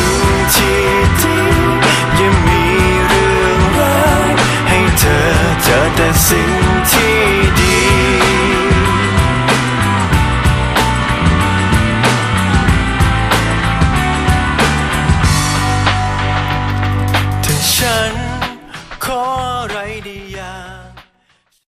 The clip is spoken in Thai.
่ ที่ที่ยังมีเรื่องรายให้เธอเจอแต่สิ่งที่ดี ถึงฉันขออะไรดีอย่าง